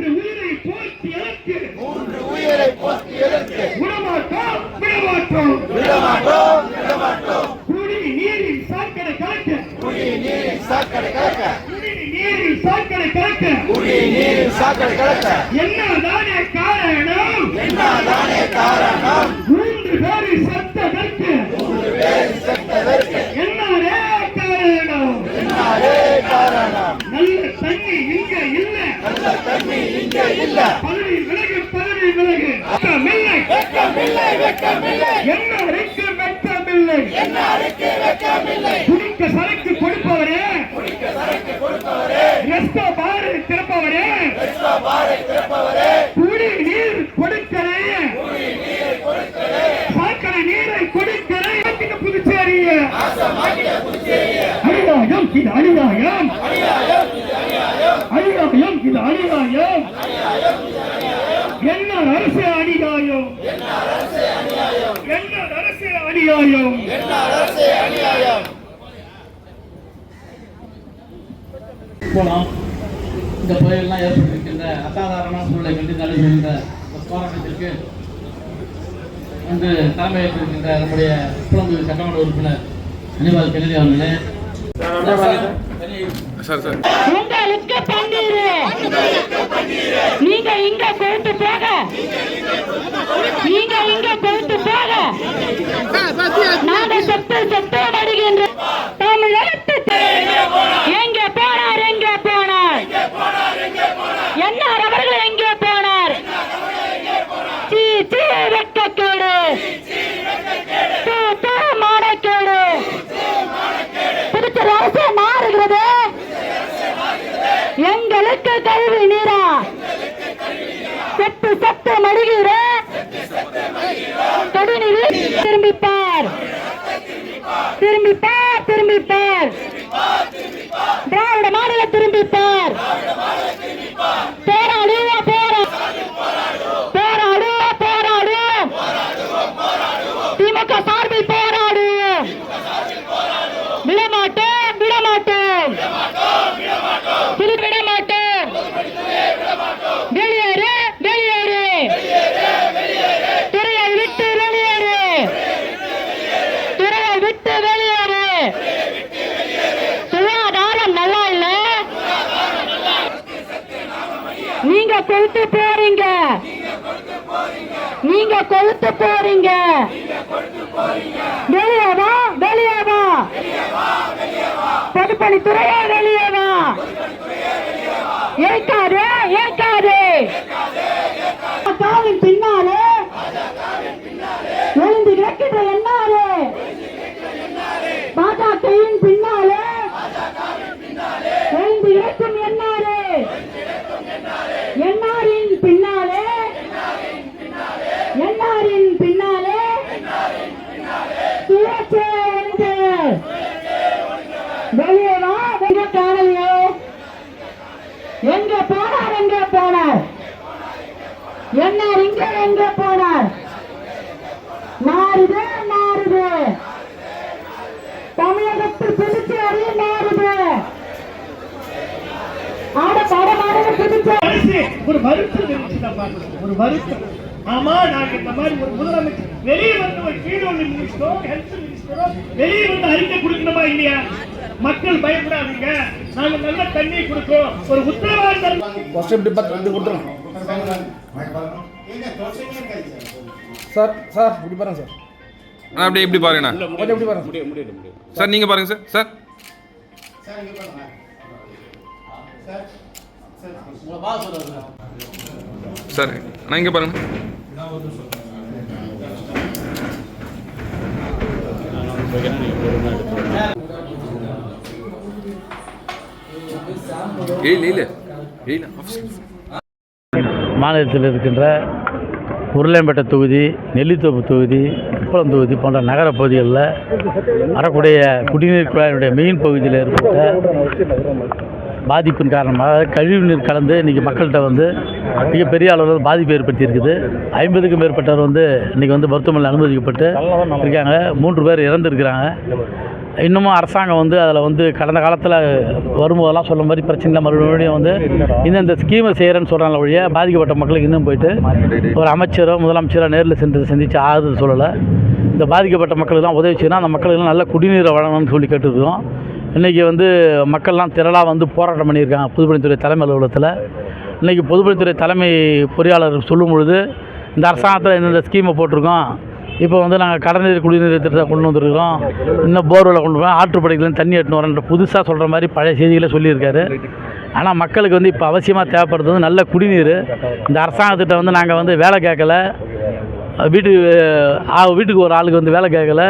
மூன்று உயிரை போற்றி இழக்கு மூன்று உயிரை போற்றி எதற்கு விடமாட்டோம் விடமாட்டோம். விடமாட்டோம் விடமாட்டோம். குடி நீரில் சாக்கடை கலக்க. குடி நீரில் சாக்கடை கலக்க. குடி நீரில் சாக்கடை கலக்க. குடி நீரில் சாக்கடை கலக்க. என்னதானே காரணம்? என்னதானே காரணம் மூன்று பேரில் சத்த கற்க மூன்று பேர் செத்ததற்கு என்னரே காரணம் என்னதே காரணம் நல்ல தண்ணி இங்க இல்ல நல்ல தண்ணி இங்க இல்ல பதவி விலகு பதவி விலகு வெக்கமில்லை வெக்கமில்லை வெக்கமில்லை என்னருக்கு வெக்கமில்லை என்னாருக்கு வெக்கமில்லை குடிக்க சரக்கு கொடுப்பவரே குடிக்க சரக்கு கொடுப்பவரே ரெஸ்டோ பாரு திறப்பவரே கிறிஸ்தவ குடி நீர் கொடுக்கிறே. சாக்கடை நீரை கொடுக்கிறேன் புதுச்சேரி புதுச்சேரிய. அநியாயம் இது அநியாயம் அநியாயம் இது அநியாயம் என்ன அரசு அநியாயம் என்ன அரசு அநியாயம் என்ன அரசு அநியாயம் போனோம் இந்த புயலெல்லாம் ஏற்பட்டிருக்கின்ற அசாதாரண சூழலை கண்டு நடைபெறுகின்ற போராட்டத்திற்கு வந்து தலைமையேற்றிருக்கின்ற நம்முடைய புலம்பு சட்டமன்ற உறுப்பினர் அனிவால் கென்னடி அவர்களே. உங்களுக்கு பன்னீரு. நீங்க இங்க கொழுத்து போக. நீங்க இங்க கொழுத்து போக. நாங்க செத்து செத்து வருகின்ற தமிழகத்து எங்க போனார் எங்க போனார் என்னார் அவர்கள் எங்கே போனார் சீ சீ வெட்கக்கேடு தூ தூ மானக்கேடு புதுச்சேரி அரசு மாறுகிறது எங்களுக்கு கல்வி நீரா? செத்து செத்து மடிகிற கடுநீர் திரும்பிப்பார். திரும்பிப்பார் திரும்பிப்பார். திராவிட மாநில திரும்பிப்பார் போராடுவா போரா போராடுவா போராடுவோம் திமுக சார்பில் போராடுவோம் விடமாட்டோம் விடமாட்டோம் திரு விடமாட்டோம் வெளியேறு வெளியேறு துறையை விட்டு வெளியேறு துறையை விட்டு வெளியேறு சுகாதாரம் நல்லா இல்ல நீங்க போறீங்க. நீங்க கொழுத்து போறீங்க. வெளியே வெளியவா தடுப்பணித்துறையா வெளியேவா பொதுப்பணித்துறையே என்னாரின் பின்னாலே சுயேட்சை ஒழிந்தவர். வெளியே வா வெளியே காணலையோ எங்க போனார் எங்க போனார்? என்னார் இங்க எங்க போனார்? மாறுது மாறுது. தமிழகத்தில் புதுச்சேரி மாறுது. ஆட பாட மாறுது புதுச்சேரி. ஒரு வருத்தம் இருந்துச்சு ஒரு வருத்தம். ஆமா நாங்க இந்த மாதிரி ஒரு முதலமைச்சர் வெளியே வந்து ஒரு கீழொன்று மினிஸ்டரோ ஹெல்த் மினிஸ்டரோ வெளியே வந்து அறிக்கை கொடுக்கணுமா இல்லையா மக்கள் பயப்படாதீங்க நாங்க நல்ல தண்ணி கொடுக்கிறோம் ஒரு உத்தரவாதம் ஃபர்ஸ்ட் இப்படி பார்த்து இப்படி கொடுத்துருங்க சார் சார் இப்படி பாருங்க சார் அண்ணா அப்படியே இப்படி பாருங்கண்ணா கொஞ்சம் இப்படி பாருங்க சார் நீங்கள் பாருங்க சார் சார் சார் இங்கே பாருங்க சரி. நான் இங்கே பாருங்க. மாநிலத்தில் இருக்கின்ற உருளையம்பேட்டை தொகுதி நெல்லித்தோப்பு தொகுதி குப்பளம் தொகுதி போன்ற நகர பகுதிகளில் வரக்கூடிய குடிநீர் குழாயினுடைய மெயின் பகுதியில் ஏற்பட்ட பாதிப்பின் காரணமாக கழிவுநீர் கலந்து இன்றைக்கி மக்கள்கிட்ட வந்து மிகப்பெரிய அளவில் பாதிப்பு ஏற்படுத்தியிருக்குது. ஐம்பதுக்கும் மேற்பட்டவர் வந்து இன்றைக்கி வந்து மருத்துவமனையில் அனுமதிக்கப்பட்டு இருக்காங்க. மூன்று பேர் இறந்துருக்கிறாங்க. இன்னமும் அரசாங்கம் வந்து அதில் வந்து கடந்த காலத்தில் வரும்போதெல்லாம் சொல்ல மாதிரி பிரச்சனை மறுபடியும் வந்து இந்தந்த ஸ்கீமை செய்கிறேன்னு சொல்கிறாங்க ஒழிய பாதிக்கப்பட்ட மக்களுக்கு இன்னும் போயிட்டு ஒரு அமைச்சரோ முதலமைச்சரோ நேரில் சென்று சந்தித்து ஆறுதல் சொல்லலை. இந்த பாதிக்கப்பட்ட மக்களுக்கு தான் உதவி செய்யணும். அந்த மக்களுக்கு நல்ல குடிநீரை வழங்கணும்னு சொல்லி கேட்டுருக்கோம் இன்றைக்கி வந்து மக்கள்லாம் திரளாக வந்து போராட்டம் பண்ணியிருக்காங்க பொதுப்பணித்துறை தலைமை அலுவலகத்தில். இன்றைக்கி பொதுப்பணித்துறை தலைமை பொறியாளர் சொல்லும் பொழுது இந்த அரசாங்கத்தில் இந்தந்த ஸ்கீமை போட்டிருக்கோம். இப்போ வந்து நாங்கள் கடல்நீர் குடிநீர் திட்டத்தை கொண்டு வந்திருக்கிறோம். இன்னும் போர்வெலை கொண்டு போய் ஆற்றுப்படையிலேருந்து தண்ணி எட்டுன்னு வரேன்ற புதுசாக சொல்கிற மாதிரி பழைய செய்திகளை சொல்லியிருக்காரு. ஆனால் மக்களுக்கு வந்து இப்போ அவசியமாக தேவைப்படுறது வந்து நல்ல குடிநீர். இந்த அரசாங்கத்திட்ட வந்து நாங்கள் வந்து வேலை கேட்கல. வீட்டுக்கு வீட்டுக்கு ஒரு ஆளுக்கு வந்து வேலை கேட்கல.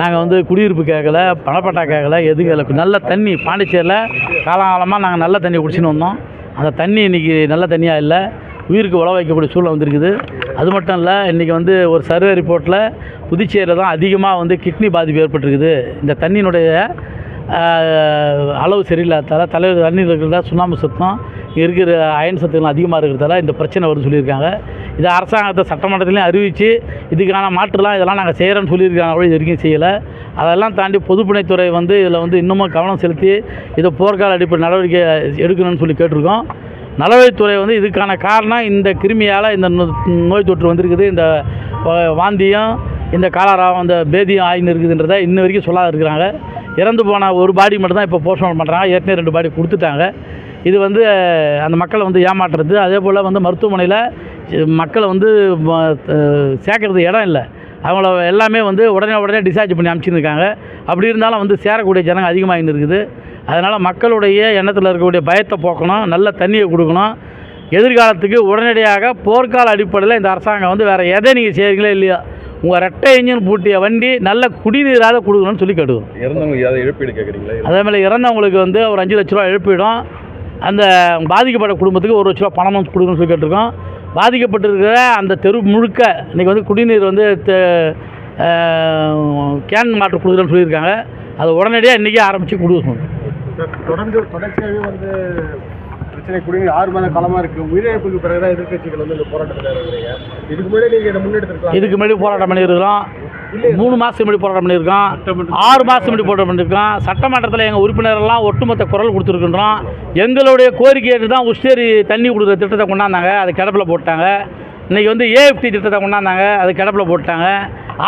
நாங்கள் வந்து குடியிருப்பு கேட்கல பணப்பட்டா கேட்கல எதுவும் கேட்கல. நல்ல தண்ணி பாண்டிச்சேரியில் காலகாலமாக நாங்கள் நல்ல தண்ணி குடிச்சின்னு வந்தோம். அந்த தண்ணி இன்றைக்கி நல்ல தண்ணியாக இல்லை. உயிருக்கு உழ வைக்கக்கூடிய சூழ்நிலை வந்திருக்குது. அது மட்டும் இல்லை இன்றைக்கி வந்து ஒரு சர்வே ரிப்போர்ட்டில் புதுச்சேரியில் தான் அதிகமாக வந்து கிட்னி பாதிப்பு ஏற்பட்டிருக்குது. இந்த தண்ணியினுடைய அளவு சரியில்லாதால தலைவர் தண்ணி இருக்கிறதா சுண்ணாம்பு சத்தம் இருக்கிற அயன் சத்துக்கள் அதிகமாக இருக்கிறதால இந்த பிரச்சனை வரும்னு சொல்லியிருக்காங்க. இதை அரசாங்கத்தை சட்டமன்றத்திலையும் அறிவித்து இதுக்கான மாற்றுலாம் இதெல்லாம் நாங்கள் செய்கிறோன்னு சொல்லியிருக்காங்க. கூட இது வரைக்கும் செய்யலை. அதெல்லாம் தாண்டி பொதுப்பணித்துறை வந்து இதில் வந்து இன்னமும் கவனம் செலுத்தி இதை போர்க்கால அடிப்படை நடவடிக்கை எடுக்கணும்னு சொல்லி கேட்டிருக்கோம். நலவழித்துறை வந்து இதுக்கான காரணம் இந்த கிருமியால் இந்த நோ- நோய் தொற்று வந்திருக்குது. இந்த வாந்தியும் இந்த காலராவும் அந்த பேதியும் ஆயின்னு இருக்குதுன்றதை இன்ன வரைக்கும் சொல்லாத இருக்கிறாங்க. இறந்து போன ஒரு பாடி மட்டும் தான் இப்போ போஸ்ட்மார்ட்டம் பண்ணுறாங்க ஏற்கனவே ரெண்டு பாடி கொடுத்துட்டாங்க. இது வந்து அந்த மக்களை வந்து ஏமாற்றுறது. அதே போல் வந்து மருத்துவமனையில் மக்களை வந்து சேர்க்கறது இடம் இல்லை. அவங்கள எல்லாமே வந்து உடனே உடனே டிஸ்சார்ஜ் பண்ணி அனுப்பிச்சிருக்காங்க. அப்படி இருந்தாலும் வந்து சேரக்கூடிய ஜனங்க அதிகமாக இருக்குது அதனால் மக்களுடைய எண்ணத்தில் இருக்கக்கூடிய பயத்தை போக்கணும் நல்ல தண்ணியை கொடுக்கணும். எதிர்காலத்துக்கு உடனடியாக போர்க்கால அடிப்படையில் இந்த அரசாங்கம் வந்து வேறு எதை நீங்கள் செய்கிறீங்களோ இல்லையோ உங்கள் ரெட்டை இன்ஜின் பூட்டிய வண்டி நல்ல குடிநீராக கொடுக்கணும்னு சொல்லி கேட்டுக்கிறோம் இறந்தவங்க ஏதாவது இழப்பீடு கேட்குறீங்களா? அதே மாதிரி இறந்தவங்களுக்கு வந்து ஒரு அஞ்சு லட்ச ரூபா இழப்பீடும் அந்த பாதிக்கப்பட்ட குடும்பத்துக்கு ஒரு லட்ச ரூபா பணமும் கொடுக்கணும்னு சொல்லி கேட்டிருக்கோம். பாதிக்கப்பட்டிருக்கிற அந்த தெரு முழுக்க இன்றைக்கி வந்து குடிநீர் வந்து கேன் மாற்று கொடுக்குறேன்னு சொல்லியிருக்காங்க. அதை உடனடியாக இன்றைக்கே ஆரம்பித்து கொடுக்கணும் தொடர்ந்து தொடர்ச்சியாகவே வந்து பிரச்சனை குடிநீர் ஆறு மாத காலமாக இருக்குது உயிரிழப்புக்கு பிறகு தான் எதிர்க்கட்சிகள் வந்து இந்த போராட்டத்தில் இறங்குறீங்க இதுக்கு முன்னாடி நீங்கள் இதை முன்னெடுத்துருக்கலாம். இதுக்கு முன்னாடி போராட்டம் பண்ணியிருக்கிறோம். மூணு மாதத்துக்கு முன்னாடி போராட்டம் பண்ணியிருக்கோம். ஆறு மாதத்துக்கு முன்னாடி போராட்டம் பண்ணியிருக்கோம். சட்டமன்றத்தில் எங்கள் உறுப்பினரெல்லாம் ஒட்டுமொத்த குரல் கொடுத்துருக்கின்றோம். எங்களுடைய கோரிக்கை தான் உஸ்டேரி தண்ணி கொடுக்குற திட்டத்தை கொண்டாந்தாங்க. அதை கிடப்பில் போட்டாங்க. இன்றைக்கி வந்து ஏஎஃப்டி திட்டத்தை கொண்டாந்தாங்க. அது கிடப்பில் போட்டாங்க.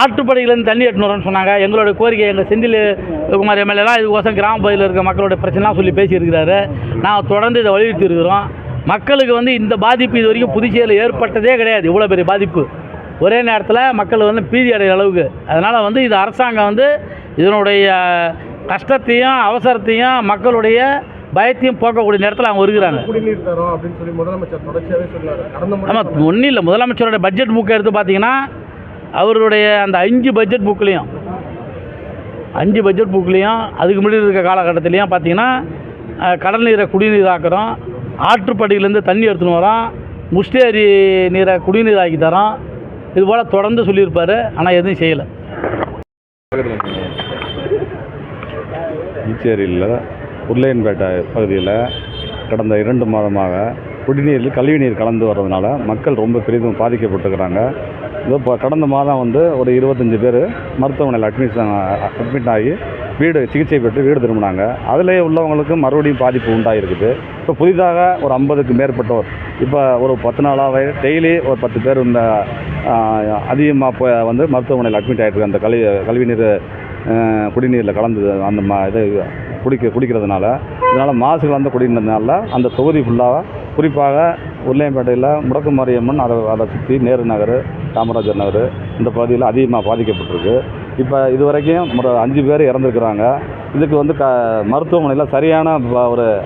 ஆற்றுப்படையிலேருந்து தண்ணி வரோன்னு சொன்னாங்க. எங்களுடைய கோரிக்கை எங்கள் செந்தில் குமார் எம்எல்ஏலாம் இதுக்கோசம் கிராம பகுதியில் இருக்க மக்களுடைய பிரச்சனைலாம் சொல்லி பேசியிருக்கிறாரு. நாங்கள் தொடர்ந்து இதை வலியுறுத்தி இருக்கிறோம் மக்களுக்கு வந்து இந்த பாதிப்பு இது வரைக்கும் புதுச்சேரியில் ஏற்பட்டதே கிடையாது. இவ்வளோ பெரிய பாதிப்பு. ஒரே நேரத்தில் மக்கள் வந்து பீதி அடைகிற அளவுக்கு. அதனால் வந்து இது அரசாங்கம் வந்து இதனுடைய கஷ்டத்தையும் அவசரத்தையும் மக்களுடைய பயத்தையும் போக்கக்கூடிய நேரத்தில் அவங்க இருக்கிறாங்க குடிநீர் தரோம் அப்படின்னு சொல்லி முதலமைச்சர் தொடர்ச்சியாகவே சொன்னார் கடந்த முறை ஆமாம் ஒன்றும் இல்லை. முதலமைச்சரோட பட்ஜெட் புக்கை எடுத்து பார்த்தீங்கன்னா அவருடைய அந்த அஞ்சு பட்ஜெட் புக்லேயும் அஞ்சு பட்ஜெட் புக்லேயும் அதுக்கு முன்னாடி இருக்க காலகட்டத்திலையும் பார்த்தீங்கன்னா கடல் நீரை குடிநீர் ஆக்குறோம். ஆற்றுப்படியிலேருந்து தண்ணி எடுத்துன்னு வரோம். முஸ்டேரி நீரை குடிநீர் ஆக்கி தரோம். இது போல் தொடர்ந்து சொல்லியிருப்பார் ஆனால் எதுவும் செய்யலை. ஈச்சேரியில் உருளையன்பேட்டை பகுதியில் கடந்த இரண்டு மாதமாக குடிநீரில் கழிவுநீர் கலந்து வர்றதுனால மக்கள் ரொம்ப பெரிதும் பாதிக்கப்பட்டுருக்கிறாங்க. இதோ இப்போ கடந்த மாதம் வந்து ஒரு இருபத்தஞ்சி பேர் மருத்துவமனையில் அட்மிஷன் அட்மிட் ஆகி வீடு சிகிச்சை பெற்று வீடு திரும்பினாங்க. அதிலே உள்ளவங்களுக்கு மறுபடியும் பாதிப்பு உண்டாயிருக்குது. இப்போ புதிதாக ஒரு ஐம்பதுக்கு மேற்பட்டோர் இப்போ ஒரு பத்து நாளாகவே டெய்லி ஒரு பத்து பேர் இந்த அதிகமாக போய் வந்து மருத்துவமனையில் அட்மிட் ஆகிட்டு அந்த கழிவு கழிவுநீர் நீர் குடிநீரில் கலந்து அந்த மா இது குடிக்க குடிக்கிறதுனால. இதனால் மாசு கலந்த குடிநீர்னால அந்த தொகுதி ஃபுல்லாக குறிப்பாக உருளையம்பேட்டையில் முடக்கு மாரியம்மன் அதை அதை சுற்றி நேரு நகர் காமராஜர் நகர் இந்த பகுதியில் அதிகமாக பாதிக்கப்பட்டிருக்கு. இப்போ இது வரைக்கும் ஒரு அஞ்சு பேர் இறந்துருக்குறாங்க. இதுக்கு வந்து க மருத்துவமனையில் சரியான ப- ஒரு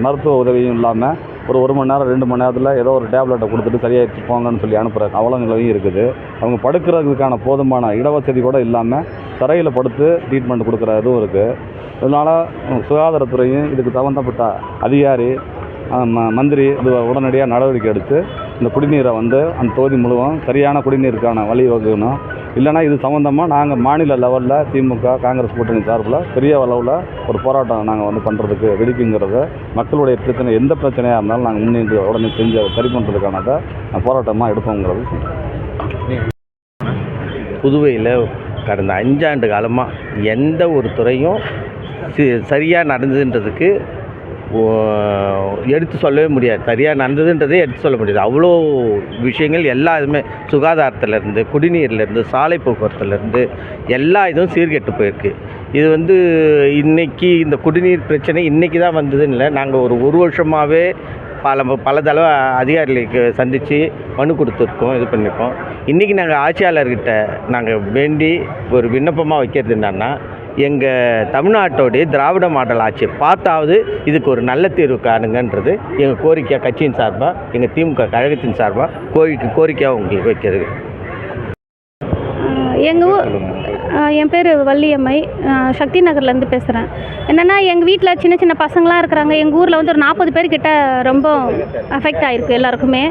மருத்துவ உதவியும் இல்லாமல் ஒரு ஒரு மணி நேரம் ரெண்டு மணி நேரத்தில் ஏதோ ஒரு டேப்லெட்டை கொடுத்துட்டு சரியாயிடுச்சு போங்கன்னு சொல்லி அனுப்புகிற அவலங்களையும் இருக்குது. அவங்க படுக்கிறதுக்கான போதுமான இடவசதி கூட இல்லாமல் தரையில் படுத்து ட்ரீட்மெண்ட் கொடுக்குற இதுவும் இருக்குது இதனால் சுகாதாரத்துறையும் இதுக்கு சம்மந்தப்பட்ட அதிகாரி ம மந்திரி இது உடனடியாக நடவடிக்கை எடுத்து இந்த குடிநீரை வந்து அந்த தொகுதி முழுவதும் சரியான குடிநீருக்கான வழி வகுக்கணும் இல்லைனா இது சம்மந்தமாக நாங்கள் மாநில லெவலில் திமுக காங்கிரஸ் கூட்டணி சார்பில் பெரிய அளவில் ஒரு போராட்டம் நாங்கள் வந்து பண்ணுறதுக்கு வெடிக்குங்கிறத மக்களுடைய பிரச்சனை எந்த பிரச்சனையாக இருந்தாலும் நாங்கள் முன்னின்று உடனே செஞ்சு அதை சரி பண்ணுறதுக்கானதை போராட்டமாக எடுப்போங்கிறது புதுவையில் கடந்த அஞ்சாண்டு காலமாக எந்த ஒரு துறையும் சரியாக நடந்ததுன்றதுக்கு எடுத்து சொல்லவே முடியாது. சரியாக நடந்ததுன்றதே எடுத்து சொல்ல முடியாது. அவ்வளோ விஷயங்கள் எல்லா இதுவுமே சுகாதாரத்துலேருந்து குடிநீர்லேருந்து சாலை போக்குவரத்துலேருந்து எல்லா இதுவும் சீர்கெட்டு போயிருக்கு. இது வந்து இன்னைக்கு இந்த குடிநீர் பிரச்சனை இன்றைக்கி தான் வந்ததுன்னு இல்லை. நாங்கள் ஒரு ஒரு வருஷமாகவே பல பல தடவை அதிகாரிகளுக்கு சந்தித்து மனு கொடுத்துருக்கோம் இது பண்ணியிருக்கோம். இன்றைக்கி நாங்கள் ஆட்சியாளர்கிட்ட நாங்கள் வேண்டி ஒரு விண்ணப்பமாக வைக்கிறது என்னென்னா எங்கள் தமிழ்நாட்டோடைய திராவிட மாடல் ஆட்சியை பார்த்தாவது இதுக்கு ஒரு நல்ல தீர்வு காணுங்கன்றது எங்கள் கோரிக்கை கட்சியின் சார்பாக எங்கள் திமுக கழகத்தின் சார்பாக கோரிக்கை கோரிக்கையாக உங்களுக்கு வைக்கிறது. எங்கள் ஊர் என் பேர் வள்ளியம்மை. சக்தி நகர்லேருந்து பேசுகிறேன் என்னென்னா எங்கள் வீட்டில் சின்ன சின்ன பசங்களாம் இருக்கிறாங்க. எங்கள் ஊரில் வந்து ஒரு நாற்பது பேர்கிட்ட ரொம்ப அஃபெக்ட் ஆகிருக்கு எல்லாருக்குமே.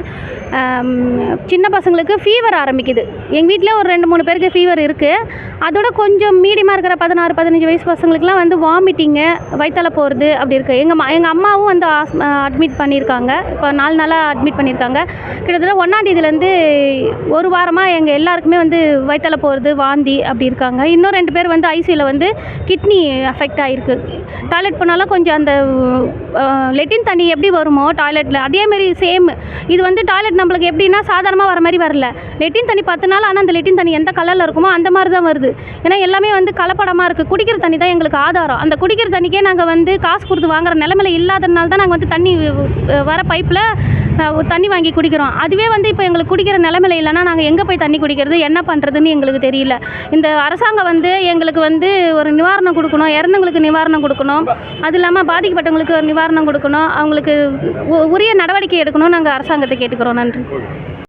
சின்ன பசங்களுக்கு ஃபீவர் ஆரம்பிக்குது. எங்கள் வீட்டில் ஒரு ரெண்டு மூணு பேருக்கு ஃபீவர் இருக்குது அதோட கொஞ்சம் மீடியமாக இருக்கிற பதினாறு பதினஞ்சு வயசு பசங்களுக்குலாம் வந்து வாமிட்டிங்கு வயிற்றால போகிறது அப்படி இருக்குது எங்கள் எங்கள் அம்மாவும் வந்து அட்மிட் பண்ணியிருக்காங்க. இப்போ நாலு நாளாக அட்மிட் பண்ணியிருக்காங்க. கிட்டத்தட்ட ஒன்றாந்தேதியிலேருந்து ஒரு வாரமாக எங்கள் எல்லாருக்குமே வந்து வயிற்றால போகிறது வாந்தி அப்படி இருக்காங்க. இன்னும் ரெண்டு பேர் வந்து ஐசியில் வந்து கிட்னி அஃபெக்ட் ஆகிருக்கு டாய்லெட் போனாலும் கொஞ்சம் அந்த லெட்டின் தண்ணி எப்படி வருமோ டாய்லெட்டில் அதேமாரி சேம் இது வந்து டாய்லெட் நம்மளுக்கு எப்படின்னா சாதாரணமாக வர மாதிரி வரல. லெட்டின் தண்ணி பத்து நாள் ஆனால் அந்த லெட்டின் தண்ணி எந்த கலரில் இருக்குமோ அந்த மாதிரி தான் வருது. ஏன்னா எல்லாமே வந்து கலப்படமாக இருக்குது குடிக்கிற தண்ணி தான் எங்களுக்கு ஆதாரம். அந்த குடிக்கிற தண்ணிக்கே நாங்கள் வந்து காசு கொடுத்து வாங்குற நிலமையில இல்லாதனால தான் நாங்கள் வந்து தண்ணி வர பைப்பில் தண்ணி வாங்கி குடிக்கிறோம். அதுவே வந்து இப்போ எங்களுக்கு குடிக்கிற நிலமையில இல்லைன்னா நாங்கள் எங்கே போய் தண்ணி குடிக்கிறது என்ன பண்ணுறதுன்னு எங்களுக்கு தெரியல. இந்த அரசாங்கம் வந்து எங்களுக்கு வந்து ஒரு நிவாரணம் கொடுக்கணும் இறந்தவங்களுக்கு நிவாரணம் கொடுக்கணும். அது இல்லாமல் பாதிக்கப்பட்டவங்களுக்கு ஒரு நிவாரணம் கொடுக்கணும். அவங்களுக்கு உ- உரிய நடவடிக்கை எடுக்கணும் நாங்கள் அரசாங்கத்தை கேட்டுக்கிறோம். நன்றி.